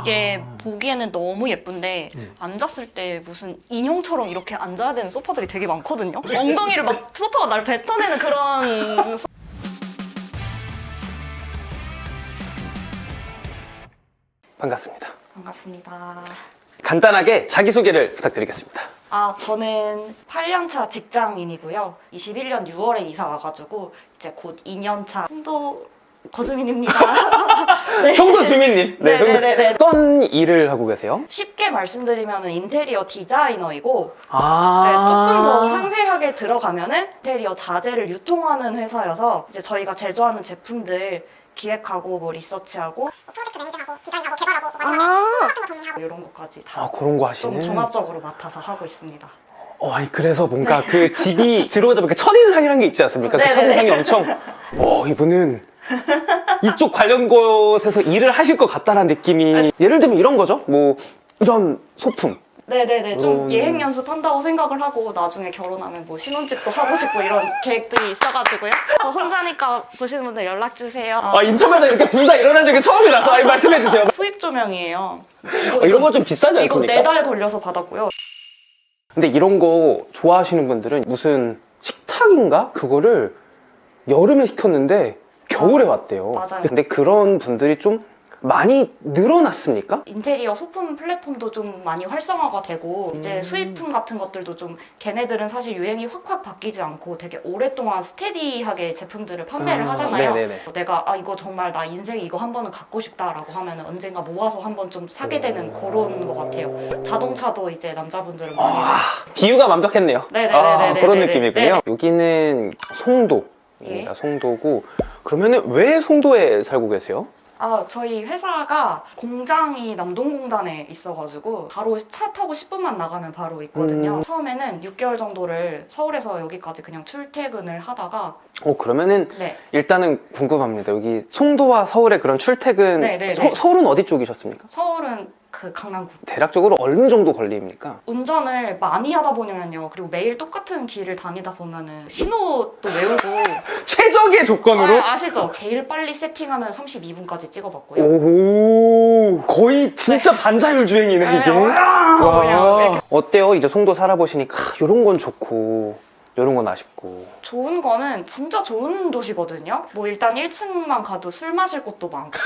이게 아. 보기에는 너무 예쁜데 네. 앉았을 때 무슨 인형처럼 이렇게 앉아야 되는 소파들이 되게 많거든요. 엉덩이를 막 소파가 날 뱉어내는 그런 소- 반갑습니다. 반갑습니다. 간단하게 자기소개를 부탁드리겠습니다. 아, 저는 8년차 직장인이고요. 21년 6월에 이사 와가지고 이제 곧 2년차 송도 거주민입니다. 네. 송도 주민님. 네, 송도- 네, 네, 네. 어떤 일을 하고 계세요? 쉽게 말씀드리면 인테리어 디자이너이고 아. 네, 조금 더 상세하게 들어가면은 인테리어 자재를 유통하는 회사여서 이제 저희가 제조하는 제품들 기획하고 뭐 리서치하고 프로젝트 매니징하고 디자인하고 개발하고 마지막에 홍보 같은 거 정리하고 이런 것까지 아, 다 그런 거좀 하시는. 종합적으로 맡아서 하고 있습니다. 어, 아니, 그래서 뭔가 그 집이 들어오자마자 첫인상이라는 게 있지 않습니까? 그 네 네 네. 첫인상이 엄청, 어, 이분은 이쪽 관련 곳에서 일을 하실 것 같다라는 느낌이, 예를 들면 이런 거죠? 뭐, 이런 소품. 네네네 좀 음. 예행 연습한다고 생각을 하고 나중에 결혼하면 뭐 신혼집도 하고 싶고 이런 계획들이 있어가지고요. 저 혼자니까 보시는 분들 연락 주세요. 아, 인터뷰에서 이렇게 둘 다 일어난 적이 처음이라서 아니, 말씀해 주세요. 수입 조명이에요. 어, 이런 거좀 비싸지 이거 않습니까? 네 달 걸려서 받았고요. 근데 이런 거 좋아하시는 분들은 무슨 식탁인가? 그거를 여름에 시켰는데 겨울에 왔대요. 맞아요. 근데 그런 분들이 좀 많이 늘어났습니까? 인테리어 소품 플랫폼도 좀 많이 활성화가 되고 이제 음. 수입품 같은 것들도 좀 걔네들은 사실 유행이 확확 바뀌지 않고 되게 오랫동안 스테디하게 제품들을 판매를 아, 하잖아요. 네네네. 내가 아 이거 정말 나 인생에 이거 한 번은 갖고 싶다라고 하면 언젠가 모아서 한 번 좀 사게 되는 그런 것 같아요. 자동차도 이제 남자분들은 많이 아, 비유가 완벽했네요. 네네네네네. 아, 그런. 느낌이군요. 네네. 여기는 송도 입니다. 예. 송도고 그러면은 왜 송도에 살고 계세요? 아, 저희 회사가 공장이 남동공단에 있어가지고 바로 차 타고 10분만 나가면 바로 있거든요. 음. 처음에는 6개월 정도를 서울에서 여기까지 그냥 출퇴근을 하다가 어 그러면은 네, 일단은 궁금합니다. 여기 송도와 서울의 그런 출퇴근 네 네 네. 서, 서울은 어디 쪽이셨습니까? 서울은 그 강남구. 대략적으로 어느 정도 걸립니까? 운전을 많이 하다 보면요. 그리고 매일 똑같은 길을 다니다 보면은 신호도 외우고 최적의 조건으로 아, 아시죠? 제일 빨리 세팅하면 32분까지 찍어봤고요. 오 거의 진짜 반자율 주행이네 네, 이게. 어, 와. 이렇게. 어때요? 이제 송도 살아보시니까 이런 건 좋고 이런 건 아쉽고. 좋은 거는 진짜 좋은 도시거든요. 뭐 일단 1층만 가도 술 마실 곳도 많고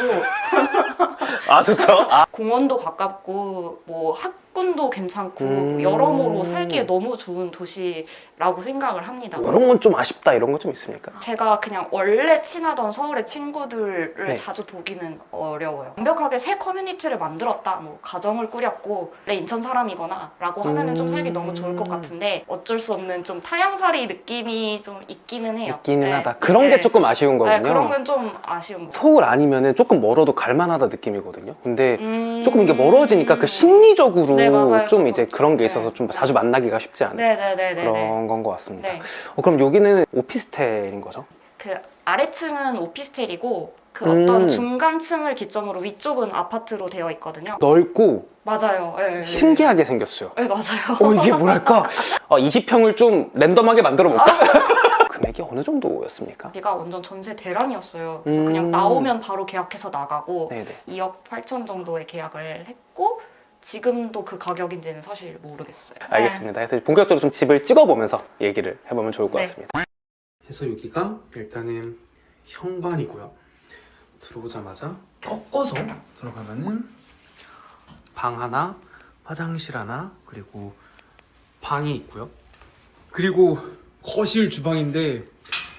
아 좋죠. 아. 공원도 가깝고 뭐 학 군도 괜찮고 음. 여러모로 살기에 너무 좋은 도시라고 생각을 합니다. 이런 건 좀 아쉽다 이런 거좀 있습니까? 제가 그냥 원래 친하던 서울의 친구들을 네. 자주 보기는 어려워요. 완벽하게 새 커뮤니티를 만들었다, 뭐 가정을 꾸렸고 원래 인천 사람이거나라고 하면은 좀 살기 너무 좋을 것 음. 같은데 어쩔 수 없는 좀 타향살이 느낌이 좀 있기는 해요. 있기는 네. 하다. 그런 네. 게 조금 아쉬운 거군요. 네, 그런 건 좀 아쉬운 거. 서울 아니면은 조금 멀어도 갈만하다 느낌이거든요. 근데 음. 조금 이게 멀어지니까 그 심리적으로 네, 맞아요. 좀 이제 그런 게 네. 있어서 좀 자주 만나기가 쉽지 않은 네네네네. 그런 건 것 같습니다. 네. 어, 그럼 여기는 오피스텔인 거죠? 그 아래층은 오피스텔이고 그 음. 어떤 중간층을 기점으로 위쪽은 아파트로 되어 있거든요. 넓고 맞아요. 네, 네. 신기하게 생겼어요. 네, 맞아요. 어, 이게 뭐랄까? 어, 20평을 좀 랜덤하게 만들어 볼까? 아. 금액이 어느 정도였습니까? 제가 완전 전세 대란이었어요. 그래서 음. 그냥 나오면 바로 계약해서 나가고 네네. 2억 8천 정도의 계약을 했고 지금도 그 가격인지는 사실 모르겠어요. 알겠습니다. 그래서 본격적으로 좀 집을 찍어보면서 얘기를 해보면 좋을 것 네. 같습니다. 그래서 여기가 일단은 현관이고요. 들어오자마자 꺾어서 들어가면은 방 하나, 화장실 하나, 그리고 방이 있고요. 그리고 거실 주방인데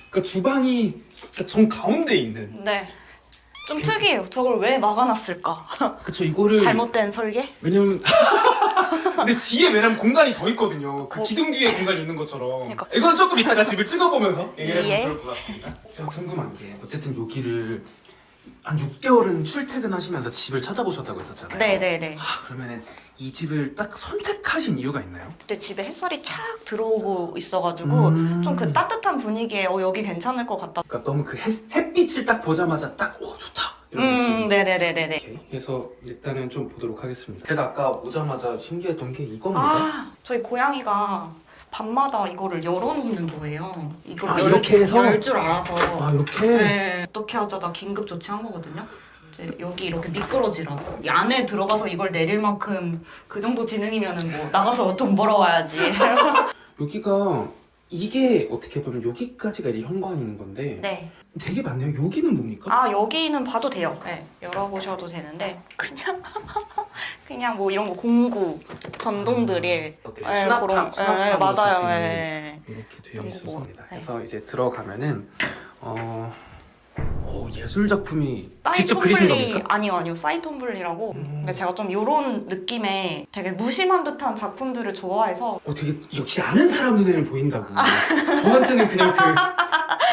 그러니까 주방이 진짜 정 가운데 있는 네. 좀 특이해요. 저걸 왜 막아놨을까? 그쵸 이거를 잘못된 설계? 왜냐면 근데 뒤에 왜냐면 공간이 더 있거든요 그 어. 기둥 뒤에 공간이 있는 것처럼 그러니까. 이건 조금 이따가 집을 찍어보면서 얘기를 예. 해보면 좋을 것 같습니다 제가 궁금한 게 어쨌든 여기를 한 6개월은 출퇴근하시면서 집을 찾아보셨다고 했었잖아요 네네네. 아 그러면은 이 집을 딱 선택하신 이유가 있나요? 그때 집에 햇살이 착 들어오고 있어가지고 음. 좀 그 따뜻한 분위기에 어 여기 괜찮을 것 같다. 그러니까 너무 그 햇, 햇빛을 딱 보자마자 딱 오 좋다 이런 느낌 음, 네네네네네. 오케이. 그래서 일단은 좀 보도록 하겠습니다. 제가 아까 오자마자 신기했던 게 이겁니다. 아, 저희 고양이가 밤마다 이거를 열어놓는 거예요. 이걸 아, 열, 이렇게 해서? 열줄 알아서. 아, 이렇게? 네. 어떻게 하자다 긴급 조치한 거거든요. 이제 여기 이렇게 미끄러지라고 이 안에 들어가서 이걸 내릴 만큼 그 정도 지능이면은 뭐 나가서 돈 벌어와야지. 여기가 이게 어떻게 보면 여기까지가 이제 현관이 있는 건데 네. 되게 많네요. 여기는 뭡니까? 아 여기는 봐도 돼요. 네, 열어보셔도 되는데 그냥 그냥 뭐 이런 거 공구, 전동 드릴, 어, 네, 수납함, 그런- 수납함으로 네, 쓸수 맞아요. 있는 네. 이렇게 되어 뭐, 있습니다. 네. 그래서 이제 들어가면은 어, 어, 예술 작품이 직접 그리신 겁니까? 아니요 아니요 사이 톰블리라고 음. 근데 제가 좀 요런 느낌의 되게 무심한 듯한 작품들을 좋아해서 어, 되게 역시 아는 사람 눈에는 보인다고. 저한테는 그냥 그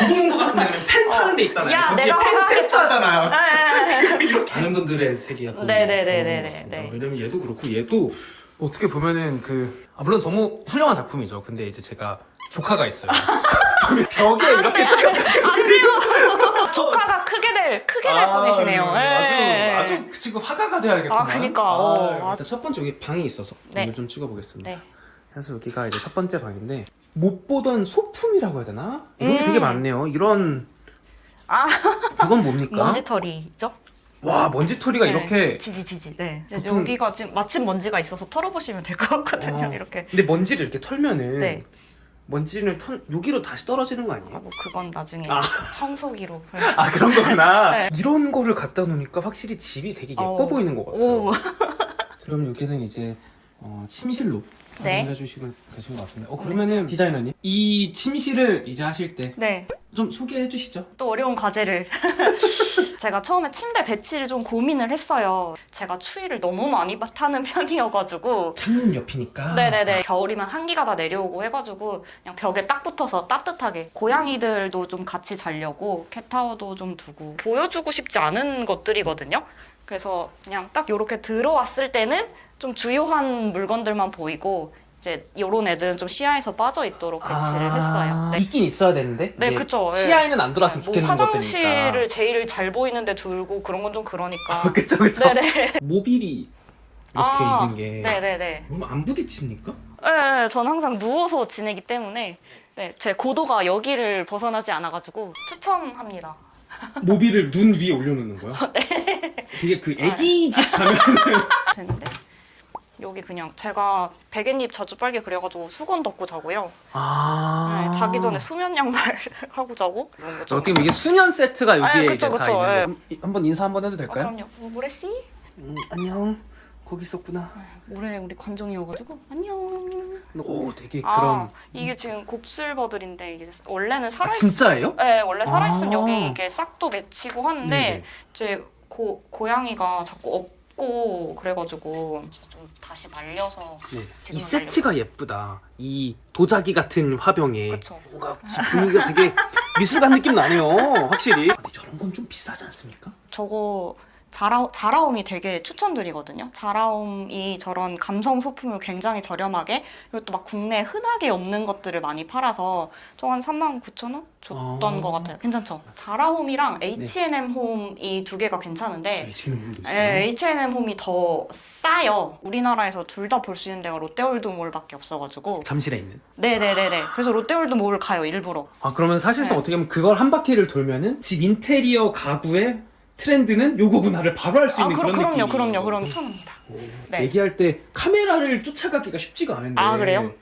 보는 것 같은데 그냥 펜 파는 데 있잖아요. 야, 거기에 내가 펜 화나겠다. 테스트 하잖아요. 네. 이렇게 아는 분들의 네네네네네, 그런 것 같습니다. 네. 왜냐면 얘도 그렇고 얘도 어떻게 보면은 그 아, 물론 너무 훌륭한 작품이죠. 근데 이제 제가 조카가 있어요. 벽에 이렇게 조카가 크게 될 크게 될 아, 분이시네요. 네, 네. 아주 아주 그 친구 화가가 돼야겠구나. 아, 그니까. 어, 일단 첫 번째 여기 방이 있어서 네. 오늘 좀 찍어보겠습니다. 네. 그래서 여기가 이제 첫 번째 방인데 못 보던 소품이라고 해야 되나? 이런 게 음. 되게 많네요. 이런 아 이건 뭡니까? 먼지털이죠? 와 먼지털이가 네. 이렇게 지지 지지. 네. 이제 보통- 여기가 지금 마침 먼지가 있어서 털어보시면 될 것 같거든요. 어. 이렇게. 근데 먼지를 이렇게 털면은 네. 먼지를 털 여기로 다시 떨어지는 거 아, 아니에요? 뭐 그건 나중에 아. 청소기로. 아 그런 거구나. 네. 이런 거를 갖다 놓으니까 확실히 집이 되게 예뻐 어. 보이는 것 같아요. 오. 그럼 여기는 이제 어, 침실로 네. 해주시고 계신 것 같은데. 어 그러면은 디자이너님 이 침실을 이제 하실 때 좀 네. 소개해 주시죠. 또 어려운 과제를. 제가 처음에 침대 배치를 좀 고민을 했어요. 제가 추위를 너무 많이 타는 편이어가지고. 창문 옆이니까. 네네네. 겨울이면 한기가 다 내려오고 해가지고 그냥 벽에 딱 붙어서 따뜻하게 고양이들도 좀 같이 자려고 캣타워도 좀 두고 보여주고 싶지 않은 것들이거든요. 그래서 그냥 딱 이렇게 들어왔을 때는 좀 주요한 물건들만 보이고 이제 요런 애들은 좀 시야에서 빠져 있도록 배치를 아, 했어요. 네. 있긴 있어야 되는데. 네, 이게 그쵸. 예. 시야에는 안 들어왔으면 뭐 좋겠는 화장실을 것들이니까. 제일 잘 보이는데 두고 그런 건 좀 그러니까. 아, 그쵸 그쵸. 네네. 모빌이 이렇게 아, 있는 게. 네네네. 그럼 안 부딪힙니까? 네, 전 항상 누워서 지내기 때문에 네, 제 고도가 여기를 벗어나지 않아가지고 추천합니다. 모빌을 눈 위에 올려놓는 거야? 네. 되게 그 애기 집 가면은 되는데 여기 그냥 제가 베갯잎 자주 빨개 그래가지고 수건 덮고 자고요. 아. 네, 자기 전에 수면 양말 하고 자고 이런 거 좀. 어떻게 보면 이게 수면 세트가 여기에 아, 그쵸, 이제 다 그쵸, 있는 예. 거. 한번 인사 한번 해도 어, 될까요? 그럼요. 어, 모래 씨? 음, 안녕. 거기 있었구나. 모래 우리 관종이어가지고 안녕. 오, 되게 아 그런. 이게 지금 곱슬버들인데 이게 원래는 아, 살아 있. 진짜예요? 네, 원래 살아있으면 아. 여기 이게 싹도 맺히고 하는데 네네. 이제 고, 고양이가 자꾸 없고 그래가지고 좀 다시 말려서 네. 이 세트가 예쁘다. 이 도자기 같은 화병에 그쵸. 뭔가 집 분위기가 되게 미술관 느낌 나네요. 확실히. 아, 근데 저런 건 좀 비싸지 않습니까? 저거 자라, 자라움이 되게 추천드리거든요. 자라움이 저런 감성 소품을 굉장히 저렴하게 그리고 또 막 국내에 흔하게 없는 것들을 많이 팔아서 저한 39,000원 줬던 아. 네. 것 같아요. 괜찮죠? 자라홈이랑 H&M 홈이 두 개가 괜찮은데 있어요. 네, H&M 홈이 더 싸요. 우리나라에서 둘 다 볼 수 있는 데가 롯데월드몰밖에 없어가지고. 잠실에 있는. 네네네네. 그래서 롯데월드몰을 가요 일부러. 아 그러면 사실상 네. 어떻게 보면 그걸 한 바퀴를 돌면은 집 인테리어 가구의 트렌드는 요거구나를 바로 알 수 아 있는 그럼 그런 그럼요 그럼요 그럼 추천합니다. 네. 얘기할 때 카메라를 쫓아가기가 쉽지가 않은데 아, 그래요?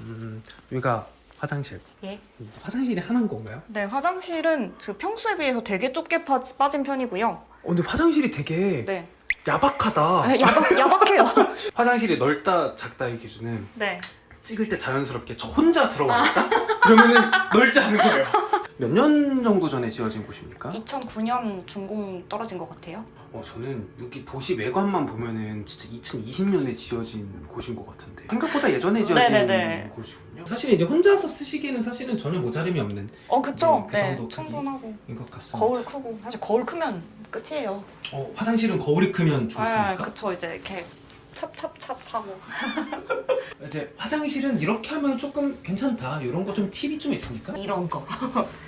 음, 여기가 화장실 예. 화장실이 하나인 건가요? 네 화장실은 그 평소에 비해서 되게 좁게 파, 빠진 편이고요. 어, 근데 화장실이 되게 네. 야박하다 네, 야박 야박해요. 화장실이 넓다 작다의 기준은 네. 찍을 때 자연스럽게 저 혼자 들어갔다? 그러면은 넓지 않은 거예요 몇 년 정도 전에 지어진 곳입니까? 2009년 준공 떨어진 것 같아요. 어, 저는 여기 도시 외관만 보면은 진짜 2020년에 지어진 곳인 것 같은데 생각보다 예전에 지어진 네네네. 곳이군요. 사실 이제 혼자서 쓰시기에는 사실은 전혀 모자름이 없는 어 그쵸. 네, 그 네. 정도 크기. 충분하고 것 같습니다. 거울 크고 사실 거울 크면 끝이에요. 어, 화장실은 거울이 크면 아 좋습니까? 그쵸 이제 이렇게 찹찹찹 하고. 이제 화장실은 이렇게 하면 조금 괜찮다 이런 거 좀 팁이 좀 있습니까? 이런 거.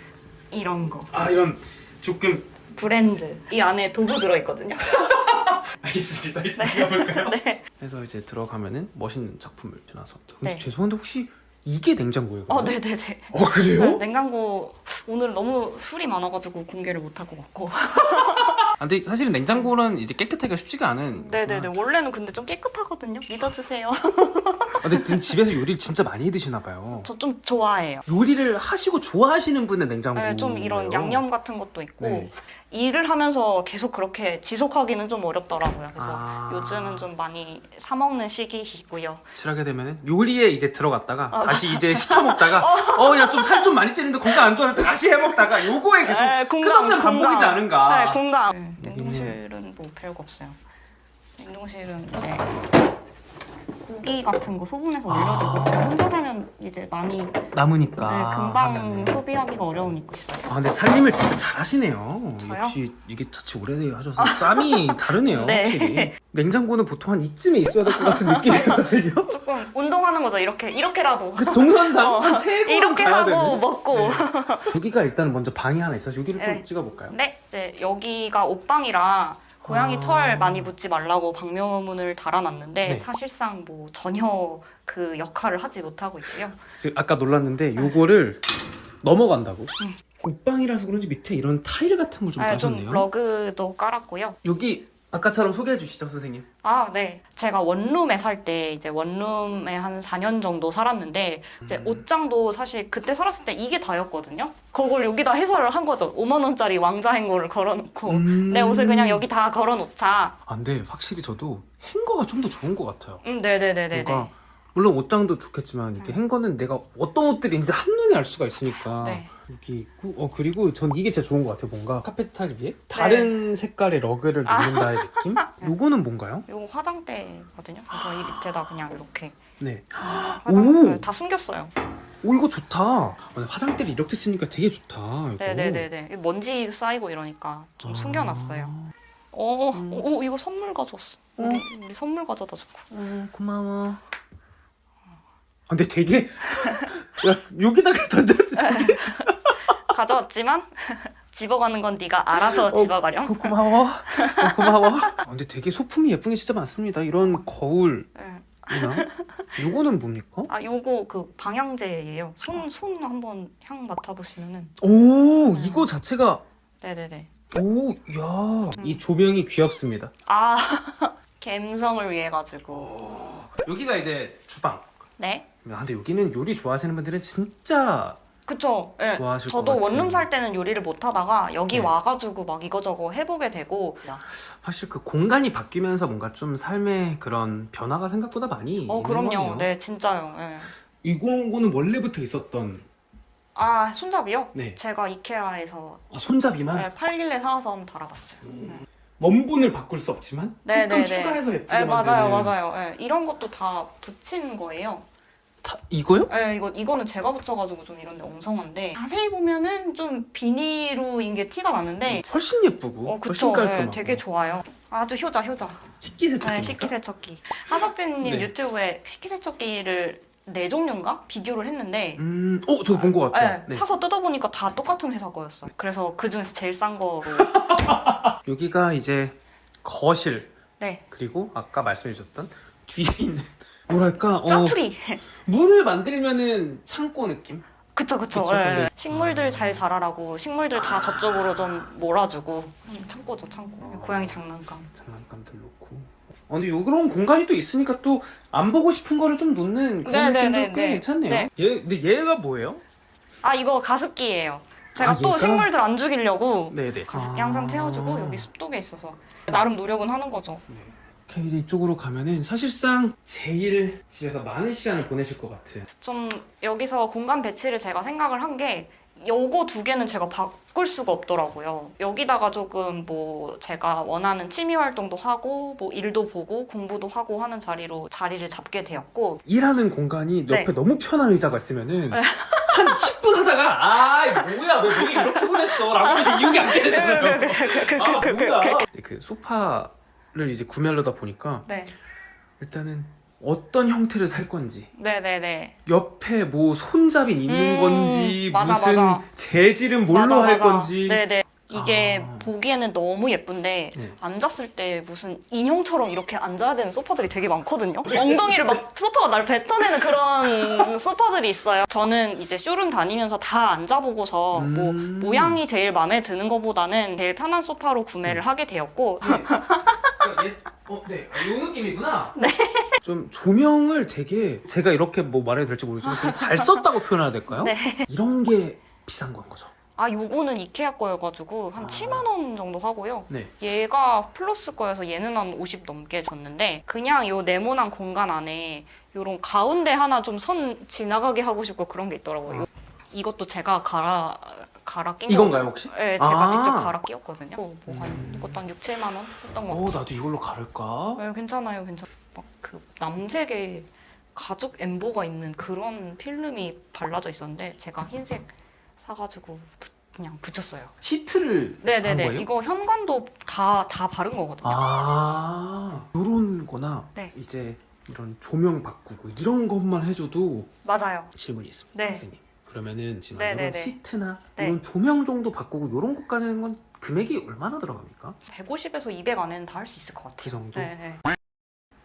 이런 거. 아 이런 조금 브랜드. 이 안에 도구 들어있거든요. 알겠습니다. 이제 들어볼까요? 네. 그래서 이제 들어가면은 멋있는 작품을 지나서. 근데 네. 죄송한데 혹시 이게 냉장고예요? 어, 그러면? 네네네. 어 그래요? 네, 냉장고 오늘 너무 술이 많아가지고 공개를 못할 것 같고. 아, 근데 사실은 냉장고는 이제 깨끗하기가 쉽지가 않은. 네네네. 원래는 근데 좀 깨끗하거든요. 믿어주세요. 아, 근데 든- 집에서 요리를 진짜 많이 드시나 봐요. 저 좀 좋아해요. 요리를 하시고 좋아하시는 분은 냉장고. 네, 좀 이런 양념 같은 것도 있고 네. 일을 하면서 계속 그렇게 지속하기는 좀 어렵더라고요. 그래서 아. 요즘은 좀 많이 사 먹는 시기이고요. 칠하게 되면은 요리에 이제 들어갔다가 어, 다시 이제 시켜 먹다가 어 야 좀 살 좀 많이 찌는데 건강 안 좋아하는데 다시 해 먹다가 요거에 계속 네, 끝없는 반복이지 않은가. 네, 공감. 네, 여기는- 냉동실은 뭐 별거 없어요. 냉동실은 이제 고기 같은 거 소분해서 올려두고 제가 혼자 살면 이제 많이 네, 남으니까. 금방 하면은. 소비하기가 어려우니까. 아 근데 살림을 진짜 잘하시네요. 저요? 역시 이게 자칫 오래 하셔서 짬이 다르네요. 네. 확실히. 냉장고는 보통 한 이쯤에 있어야 될 것 같은 느낌이거든요. 조금 운동하는 거죠. 이렇게 이렇게라도. 그 동선상 어, 한세 이렇게 가야 하고 되는. 먹고. 네. 여기가 일단 먼저 방이 하나 있어서 여기를 좀 네. 찍어볼까요? 네, 이제 여기가 옷방이라 고양이 아. 털 많이 묻지 말라고 방명문을 달아놨는데 네. 사실상 뭐 전혀 그 역할을 하지 못하고 있고요. 지금 아까 놀랐는데 요거를 넘어간다고? 응. 옷방이라서 그런지 밑에 이런 타일 같은 걸좀 네, 좀 까셨네요. 러그도 깔았고요. 여기 아까처럼 소개해 주시죠, 선생님. 아, 네. 제가 원룸에 살 때 이제 원룸에 한 4년 정도 살았는데 이제 음. 옷장도 사실 그때 살았을 때 이게 다였거든요. 그걸 여기다 해설을 한 거죠. 5만 원짜리 왕자 행거를 걸어놓고 음. 내 옷을 그냥 여기 다 걸어놓자. 아, 근데 확실히 저도 행거가 좀 더 좋은 것 같아요. 음, 네 네 네 네네. 뭔가 물론 옷장도 좋겠지만 이렇게 행거는 내가 어떤 옷들인지 한눈에 알 수가 있으니까 네. 여기 있고 어 그리고 전 이게 진짜 좋은 것 같아요. 뭔가 타일 위에 다른 색깔의 러그를 아. 놓는다의 느낌? 요거는 뭔가요? 이거 화장대거든요. 그래서 이 밑에다 그냥 이렇게 네. 화장대를 다 숨겼어요. 오 이거 좋다. 아, 근데 화장대를 이렇게 쓰니까 되게 좋다. 이거. 네네네네. 먼지 쌓이고 이러니까 좀 아. 숨겨놨어요. 어, 어, 이거 선물 가져왔어. 우리, 우리 선물 가져다 주고. 어, 고마워. 아, 근데 되게 야 여기다가 던져줘. 가져왔지만 집어가는 건 네가 알아서 집어가렴. 고, 고마워. 어, 고마워. 아, 근데 되게 소품이 예쁜 게 진짜 많습니다. 이런 거울이나 네. 요거는 뭡니까? 아, 요거 그 방향제예요. 손, 손 한번 향 맡아보시면은. 오 이거 자체가 네네네. 오, 야, 이 조명이 귀엽습니다. 아, 감성을 위해 가지고. 여기가 이제 주방. 네. 아, 근데 여기는 요리 좋아하시는 분들은 진짜 그쵸. 예. 좋아하실 것 저도 같아요. 원룸 살 때는 요리를 못 하다가 여기 네. 와가지고 막 이거저거 해보게 되고. 사실 그 공간이 바뀌면서 뭔가 좀 삶의 그런 변화가 생각보다 많이 어, 있는 그럼요. 거네요. 네, 진짜요. 예. 이거는 원래부터 있었던 아, 손잡이요? 네. 제가 이케아에서 아, 손잡이만 네, 팔길래 사와서 한번 달아봤어요. 원본을 바꿀 수 없지만 네, 조금 네, 네. 추가해서 예쁘게 네, 맞아요, 만드는 맞아요. 예, 이런 것도 다 붙인 거예요. 다, 이거요? 예, 이거 이거는 제가 붙여가지고 좀 이런데 엉성한데 자세히 보면은 좀 비닐로인 게 티가 나는데 훨씬 예쁘고 어, 훨씬 그쵸. 깔끔하고 예, 되게 좋아요. 아주 효자, 효자. 식기세척 네, 식기세척기. 하석진님 네. 유튜브에 식기세척기를 네 종류인가 비교를 했는데 음, 어, 저도 본것 네, 같아요. 네. 사서 뜯어보니까 다 똑같은 회사 거였어요. 그래서 그 중에서 제일 싼 거로. 여기가 이제 거실 네. 그리고 아까 말씀해 주셨던 뒤에 있는 뭐랄까 어, 짜투리. 문을 만들면은 창고 느낌? 그쵸, 그쵸. 그쵸, 예. 근데- 식물들 잘 자라라고 식물들 다 저쪽으로 좀 몰아주고. 음, 창고죠, 창고. 고양이 장난감. 장난감들 놓고. 어, 근데 요 그런 공간이 또 있으니까 또 안 보고 싶은 거를 좀 놓는 그런 네, 네, 느낌도 네, 꽤 네. 괜찮네요. 네. 얘 근데 얘가 뭐예요? 아, 이거 가습기예요. 제가 아, 또 얘가? 식물들 안 죽이려고 네네. 가습기 항상 태워주고 여기 습도계 있어서 나름 노력은 하는 거죠. 이렇게 이제 이쪽으로 가면은 사실상 제일 집에서 많은 시간을 보내실 것 같은. 좀 여기서 공간 배치를 제가 생각을 한 게 요거 두 개는 제가 바꿀 수가 없더라고요. 여기다가 조금 뭐 제가 원하는 취미 활동도 하고 뭐 일도 보고 공부도 하고 하는 자리로 자리를 잡게 되었고 일하는 공간이 네. 옆에 너무 편한 의자가 있으면은 한 10분 하다가 아 뭐야 왜 매일 이렇게 보냈어 라고 이제 이유가 안 되잖아요. 아 뭐야. 그 소파 를 이제 구매하려다 보니까 네, 일단은 어떤 형태를 살 건지 네, 네, 네. 옆에 뭐 손잡이 있는 음, 건지 맞아, 무슨 맞아. 재질은 뭘로 맞아, 할 맞아. 건지 네, 네. 이게 아. 보기에는 너무 예쁜데 네. 앉았을 때 무슨 인형처럼 이렇게 앉아야 되는 소파들이 되게 많거든요. 엉덩이를 막 소파가 날 뱉어내는 그런 소파들이 있어요. 저는 이제 쇼룸 다니면서 다 앉아보고서 뭐 음. 모양이 제일 마음에 드는 것보다는 제일 편한 소파로 구매를 하게 되었고 예, 어, 네. 아, 요 느낌이구나. 네. 좀 조명을 되게 제가 이렇게 뭐 말해도 될지 모르지만 되게 잘 썼다고 표현해야 될까요? 네. 이런 게 비싼 건 거죠. 아 요거는 이케아 거여가지고 한 아. 7만 원 정도 하고요. 네. 얘가 플러스 거여서 얘는 한 50 넘게 줬는데 그냥 요 네모난 공간 안에 요런 가운데 하나 좀 선 지나가게 하고 싶고 그런 게 있더라고요. 이것도 제가 갈아 갈아 낀 이건가요, 거거든요. 혹시? 네, 제가 아. 직접 갈아 끼웠거든요. 뭐한 음. 이것도 한 6, 7만 원 했던 것 어, 같아요. 나도 이걸로 가를까? 네, 괜찮아요, 괜찮아. 막그 남색의 가죽 엠보가 있는 그런 필름이 발라져 있었는데 제가 흰색 사가지고 부- 그냥 붙였어요. 시트를 한 네네네. 거예요? 이거 현관도 다, 다 바른 거거든요. 아, 요런 거나 네. 이제 이런 조명 바꾸고 이런 것만 해줘도 맞아요. 질문이 있습니다, 네. 선생님. 그러면은 지금 네, 이런 네, 네. 시트나 네. 이런 조명 정도 바꾸고 이런 것까지 하는 건 금액이 얼마나 들어갑니까? 150에서 200 안에는 다 할 수 있을 것 같아요. 그 정도? 네,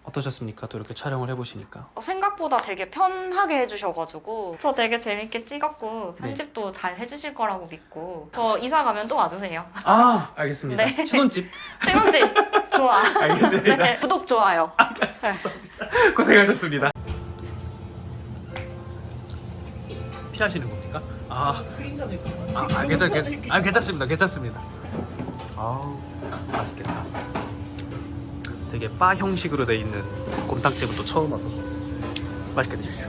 어떠셨습니까? 또 이렇게 촬영을 해보시니까. 네. 생각보다 되게 편하게 해주셔가지고 저 되게 재밌게 찍었고 네. 편집도 잘 해주실 거라고 믿고 저 이사 가면 또 와주세요. 아, 알겠습니다. 네. 신혼집. 신혼집 좋아. 알겠습니다. 네, 구독 좋아요. 고생하셨습니다. 피하시는 겁니까? 아, 아, 아 괜찮, 괜, 아 괜찮습니다, 괜찮습니다. 아우, 맛있겠다. 되게 바 형식으로 돼 있는 곰탕집은 또 처음 와서 맛있게 드십시오.